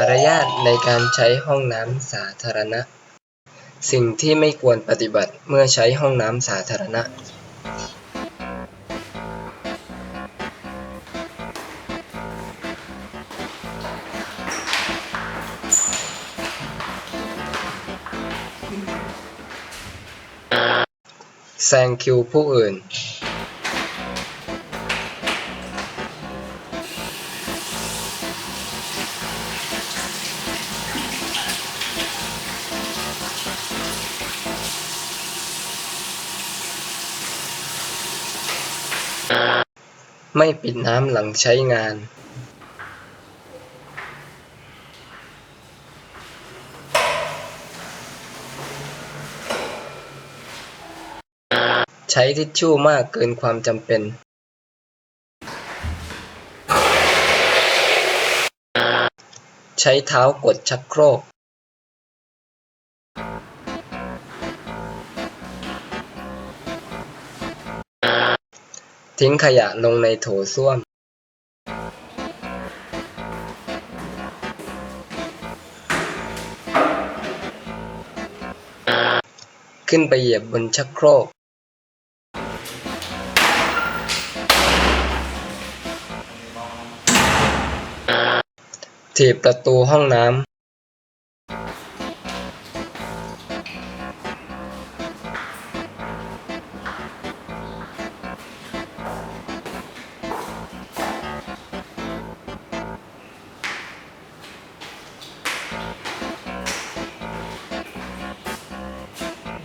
ารยาทในการใช้ห้องน้ำสาธารณะ สิ่งที่ไม่ควรปฏิบัติเมื่อใช้ห้องน้ำสาธารณะแซงคิวผู้อื่น ไม่ปิดน้ำหลังใช้งานใช้ทิชชู่มากเกินความจำเป็น ใช้เท้ากดชักโครก ทิ้งขยะลงในโถส้วมขึ้นไปเหยียบบนชักโครก ถีบประตูห้องน้ำ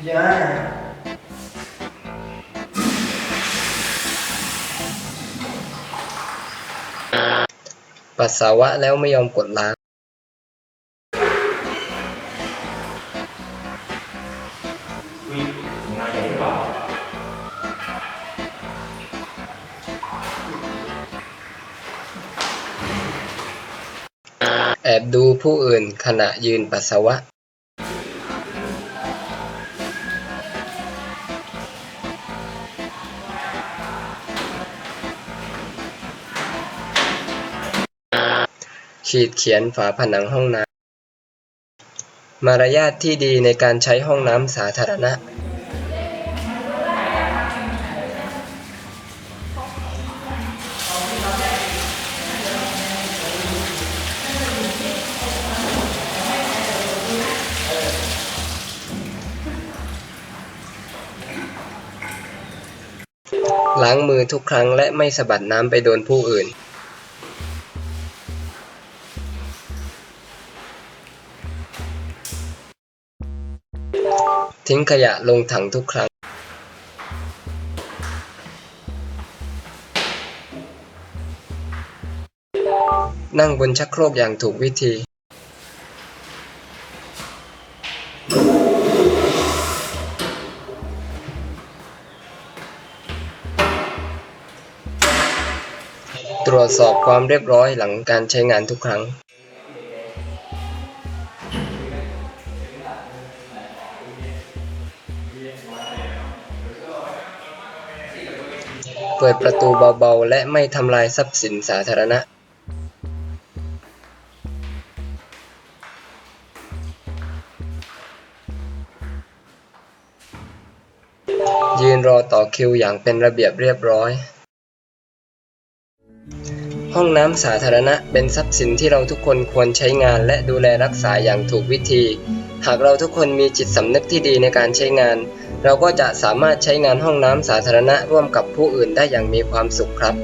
ปัสสาวะแล้วไม่ยอมกดล้าง แอบดูผู้อื่นขณะยืนปัสสาวะ ขีดเขียนฝาผนังห้องน้ำ มารยาทที่ดีในการใช้ห้องน้ำสาธารณะ ล้างมือทุกครั้งและไม่สะบัดน้ำไปโดนผู้อื่น ทิ้งขยะลงถังทุกครั้งนั่งบนชักโครกอย่างถูกวิธี ตรวจสอบความเรียบร้อยหลังการใช้งานทุกครั้ง เปิดประตูเบาๆ และไม่ทำลายทรัพย์สินสาธารณะยืนรอต่อคิวอย่างเป็นระเบียบเรียบร้อย ห้องน้ำสาธารณะเป็นทรัพย์สินที่เราทุกคนควรใช้งานและดูแลรักษาอย่างถูกวิธี หากเราทุกคนมีจิตสำนึกที่ดีในการใช้งาน เราก็จะสามารถใช้งานห้องน้ำสาธารณะร่วมกับผู้อื่นได้อย่างมีความสุขครับ